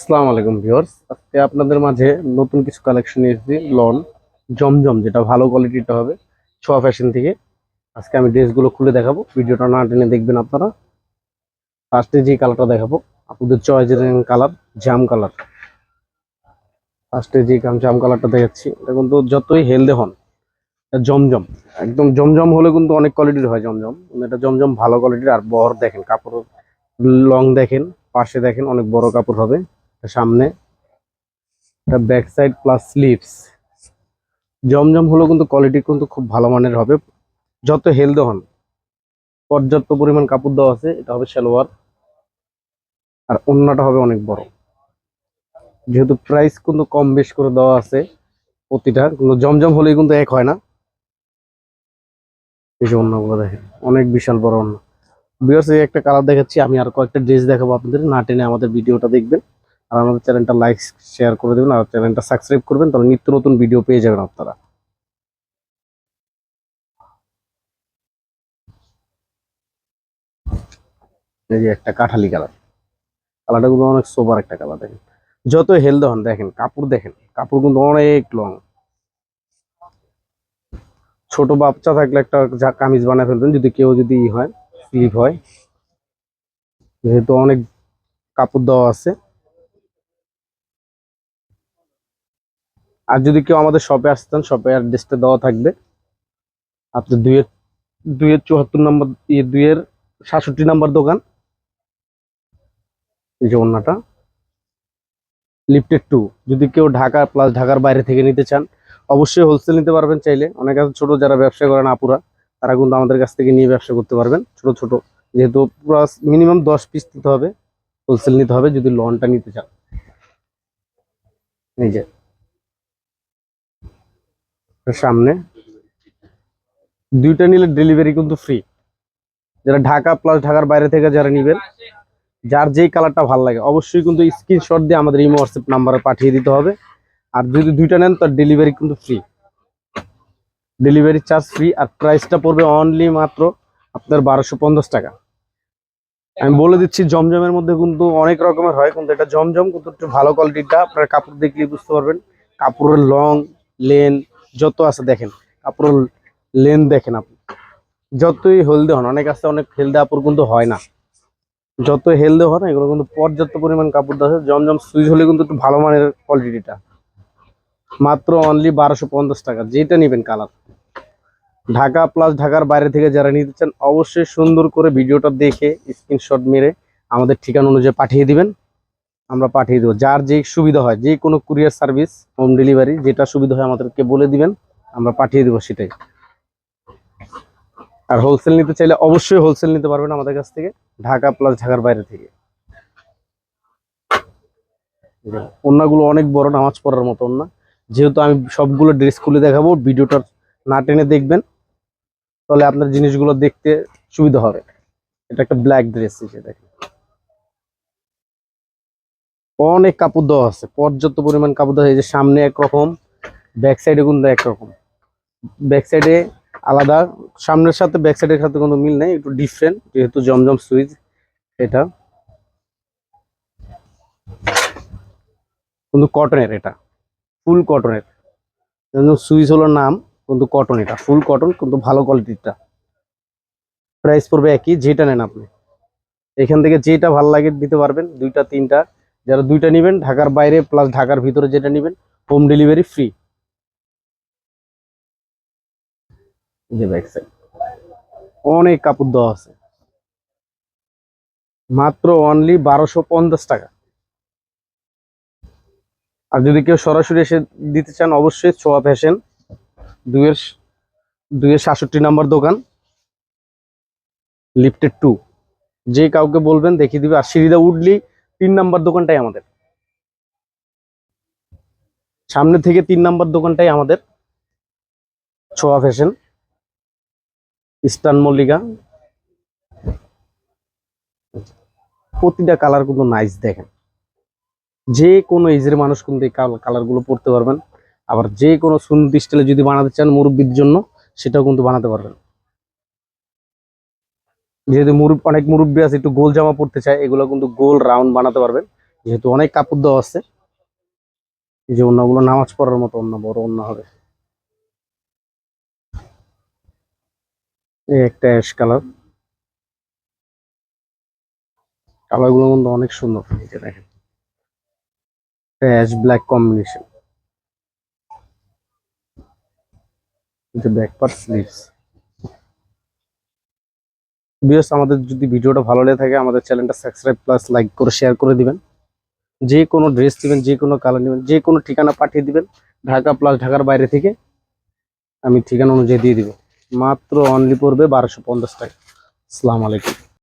আসসালামু আলাইকুম ভিউয়ার্স। আজকে আপনাদের মাঝে নতুন কিছু কালেকশন এসেছি, লন। জমজম, যেটা ভালো কোয়ালিটিটা হবে, ছোয়া ফ্যাশন থেকে। আজকে আমি ড্রেসগুলো খুলে দেখাবো। ভিডিওটা না টেনে দেখবেন আপনারা। ফার্স্টে যে কালারটা দেখাবো, আপনাদের চয়েসের কালার জাম কালার ফার্স্টে যে জাম কালারটা দেখাচ্ছি, এটা কিন্তু যতই হেলদে হন জমজম। একদম জমজম হলে কিন্তু অনেক কোয়ালিটির হয় জমজম। এটা জমজম ভালো কোয়ালিটির আর বহর দেখেন কাপড় লং দেখেন, পাশে দেখেন, অনেক বড় কাপড় হবে। সামনে। এটা ব্যাক সাইড প্লাস স্লিভস জমজম হলো কিন্তু কোয়ালিটি কিন্তু খুব ভালো মানের হবে। যত হেলদে হন। পর্যাপ্ত পরিমাণ কাপড় দেওয়া আছে, এটা হবে সালোয়ার। আর অন্যটা হবে অনেক বড়। যেহেতু প্রাইস কিন্তু কম বেশ করে দেওয়া আছে প্রতিটা, কিন্তু জমজম হলেই কিন্তু এক হয় না। এই যে অন্যগুলো দেখেন, অনেক বিশাল বড় অন্য বিয়ার্স এই একটা কালার দেখাচ্ছি, আমি আর কয়েকটা ড্রেস দেখাবো আপনাদের। না টেনে আমাদের ভিডিওটা দেখবেন। আর আমাদের চ্যানেলটা লাইক শেয়ার করে দেবেন আর চ্যানেলটা সাবস্ক্রাইব করবেন, তাহলে নিত্য নতুন ভিডিও পেয়ে যাবেন আপনারা। এই যে একটা কাঠালি কালার। কালারটা কিন্তু অনেক সোবার একটা কালার, দেখেন। যত হেলদে হন, দেখেন, কাপড় দেখেন, কাপড় কিন্তু অনেক লং ছোট বাচ্চা থাকলে একটা কামিজ বানায় ফেলবেন যদি কেউ যদি হয় স্লিপ হয়, যেহেতু অনেক কাপড় দেওয়া আছে আর যদি কেউ আমাদের শপে আসতেন শপে অ্যাড্রেসটা দেওয়া থাকবে। আপনি দুইয়ের দুইয়ের চুয়াত্তর নম্বর ইয়ে দুইয়ের সাতষট্টি নম্বর দোকান। এই যে অন্যটা লিফটেড টু যদি কেউ ঢাকা প্লাস ঢাকার বাইরে থেকে নিতে চান, অবশ্যই হোলসেল নিতে পারবেন চাইলে। অনেক আছে ছোট, যারা ব্যবসা করেন আপুরা, তারা কিন্তু আমাদের কাছ থেকে নিয়ে ব্যবসা করতে পারবেন। ছোট ছোট। যেহেতু পুরো মিনিমাম দশ পিস নিতে হবে হোলসেল নিতে হবে, যদি লোনটা নিতে চান। এই যে। সামনে। দুইটা নিলে ডেলিভারি কিন্তু ফ্রি যারা ঢাকা প্লাস ঢাকার বাইরে থেকে যারা নেবেন, যার যেই কালারটা ভালো লাগে, অবশ্যই কিন্তু স্ক্রিনশট দিয়ে আমাদের ইমো হোয়াটসঅ্যাপ নাম্বারে পাঠিয়ে দিতে হবে। আর যদি দুইটা নেন, তার ডেলিভারি কিন্তু ফ্রি ডেলিভারি চার্জ ফ্রি আর প্রাইসটা পড়বে অনলি মাত্র আপনার বারোশো পঞ্চাশ টাকা। আমি বলে দিচ্ছি, জমজমের মধ্যে কিন্তু অনেক রকমের হয়, কিন্তু এটা জমজম, কিন্তু একটু ভালো কোয়ালিটিটা আপনার কাপড় দেখলেই বুঝতে পারবেন। কাপড়ের লং লেন যত আছে দেখেন, কাপড়ের লেন দেখেন আপনি। যতই হেলদে হন, অনেক আছে, অনেক হেলদে কাপড় কিন্তু হয় না। যত হেলদে হয় না এগুলো কিন্তু পর্যাপ্ত পরিমাণ কাপড় দেওয়া আছে। জমজম সুইচ হলে কিন্তু একটু ভালো মানের কোয়ালিটিটা মাত্র অনলি বারোশো পঞ্চাশ টাকা, যেটা নেবেন কালার ঢাকা প্লাস ঢাকার বাইরে থেকে যারা নিতে চান, অবশ্যই সুন্দর করে ভিডিওটা দেখে স্ক্রিনশট মেরে আমাদের ঠিকানা অনুযায়ী পাঠিয়ে দিবেন। আমরা পাঠিয়ে দেবো। যার যে সুবিধা হয় যে কোনো কুরিয়ার সার্ভিস হোম ডেলিভারি যেটা সুবিধা হয় আমাদেরকে বলে দিবেন, আমরা পাঠিয়ে দেবো সেটাই। আর হোলসেল নিতে চাইলে অবশ্যই হোলসেল নিতে পারবেন আমাদের কাছ থেকে, ঢাকা প্লাস ঢাকার বাইরে থেকে। ওন্নাগুলো অনেক বড়, নামাজ পড়ার মতো ওন্না যেহেতু আমি সবগুলো ড্রেস খুলে দেখাবো ভিডিওটার না টেনে দেখবেন, তাহলে আপনার জিনিসগুলো দেখতে সুবিধা হবে। এটা একটা ব্ল্যাক ড্রেস এসে দেখেন। অনেক কাপড় দেওয়া আছে। পর্যাপ্ত পরিমাণ কাপড় দেওয়া এই যে সামনে একরকম ব্যাক সাইডে কিন্তু একরকম। ব্যাক সাইডে আলাদা, সামনের সাথে ব্যাক সাইডের সাথে কোনো মিল নেই, একটু ডিফারেন্ট যেহেতু জমজম সুইচ এটা। কিন্তু কটনের এটা ফুল কটনের সুইচ হলো নাম, কিন্তু কটন এটা ফুল কটন কিন্তু ভালো কোয়ালিটিরটা প্রাইস পড়বে একই, যেটা নেন আপনি। এখান থেকে যেটা ভালো লাগে দিতে পারবেন, দুইটা, তিনটা। যারা দুইটা নেবেন, ঢাকার বাইরে প্লাস ঢাকার ভিতরে যেটা নেবেন হোম ডেলিভারি ফ্রি অনেক কাপড় দেওয়া আছে। মাত্র অনলি বারোশো পঞ্চাশ টাকা। আর যদি কেউ সরাসরি এসে দিতে চান, অবশ্যই ছোয়া ফ্যাশন দুইয়ের দুইয়ের সাতষট্টি নাম্বার দোকান লিফটেড টু যে কাউকে বলবেন, দেখিয়ে দিবে। আর সিঁড়িদা উঠলি তিন নাম্বার দোকানটাই আমাদের। সামনে থেকে তিন নাম্বার দোকানটাই আমাদের। ছোয়া ফ্যাশন, ইস্টার্ন মল্লিকা। প্রতিটা কালার কিন্তু নাইস দেখেন। যে কোনো এজের মানুষ কিন্তু এই কালারগুলো পরতে পারবেন। আবার যে কোনো সুন্দর স্টাইলে যদি বানাতে চান মুরব্বীর জন্য, সেটাও কিন্তু বানাতে পারবেন। যেহেতু মুরব্বী অনেক মুরব্বী আছে, একটু গোল জামা পড়তে চায়, এগুলো কিন্তু গোল রাউন্ড বানাতে পারবেন। যেহেতু অনেক কাপড় দেওয়া আছে, এই যে অন্যগুলো নামাজ পড়ার মতো, অন্য বড় অন্য হবে। এই একটা অ্যাশ কালার কালারগুলো কিন্তু অনেক সুন্দর, এই দেখেন। Ash black combination back part sleeves বিয়স আমাদের যদি ভিডিওটা ভালো লেগে থাকে, আমাদের চ্যানেলটা সাবস্ক্রাইব প্লাস লাইক করে শেয়ার করে দিবেন। যে কোনো ড্রেস দিবেন যে কোনো কালার নেবেন, যে কোনো ঠিকানা পাঠিয়ে দিবেন, ঢাকা প্লাস ঢাকার বাইরে থেকে। আমি ঠিকানা অনুযায়ী দিয়ে দিব। মাত্র অনলি পড়বে বারোশো পঞ্চাশ টাকা। আসসালামু আলাইকুম।